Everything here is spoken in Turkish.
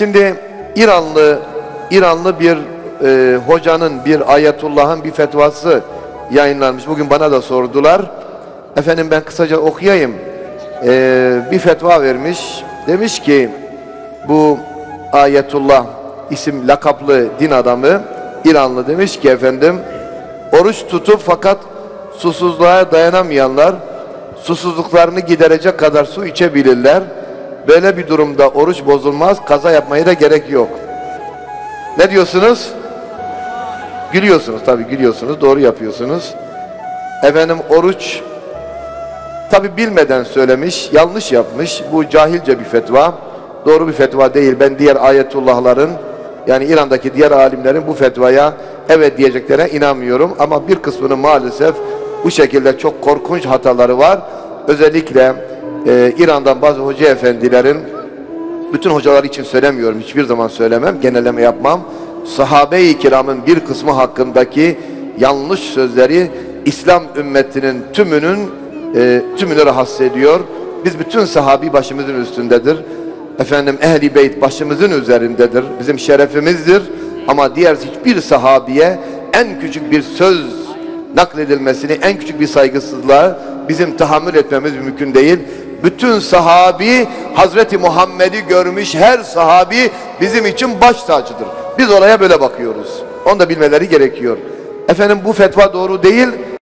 Şimdi İranlı İranlı bir e, hocanın, bir ayetullahın bir fetvası yayınlanmış. Bugün bana da sordular. Efendim ben kısaca okuyayım. E, bir fetva vermiş. Demiş ki bu ayetullah isim lakaplı din adamı İranlı demiş ki efendim oruç tutup fakat susuzluğa dayanamayanlar susuzluklarını giderecek kadar su içebilirler. Böyle bir durumda oruç bozulmaz, kaza yapmaya da gerek yok. Ne diyorsunuz? Gülüyorsunuz tabii gülüyorsunuz, doğru yapıyorsunuz. Efendim oruç tabi bilmeden söylemiş, yanlış yapmış. Bu cahilce bir fetva. Doğru bir fetva değil. Ben diğer ayetullahların yani İran'daki diğer alimlerin bu fetvaya evet diyeceklerine inanmıyorum. Ama bir kısmının maalesef bu şekilde çok korkunç hataları var. Özellikle e, İran'dan bazı hoca efendilerin bütün hocalar için söylemiyorum. Hiçbir zaman söylemem. Genelleme yapmam. Sahabe-i kiramın bir kısmı hakkındaki yanlış sözleri İslam ümmetinin tümünün e, tümünü rahatsız ediyor. Biz bütün sahabi başımızın üstündedir. Efendim ehli beyt başımızın üzerindedir. Bizim şerefimizdir. Ama diğer hiçbir sahabiye en küçük bir söz nakledilmesini, en küçük bir saygısızlığa bizim tahammül etmemiz mümkün değil. Bütün sahabi Hazreti Muhammed'i görmüş her sahabi bizim için baş tacıdır. Biz olaya böyle bakıyoruz. Onu da bilmeleri gerekiyor. Efendim bu fetva doğru değil.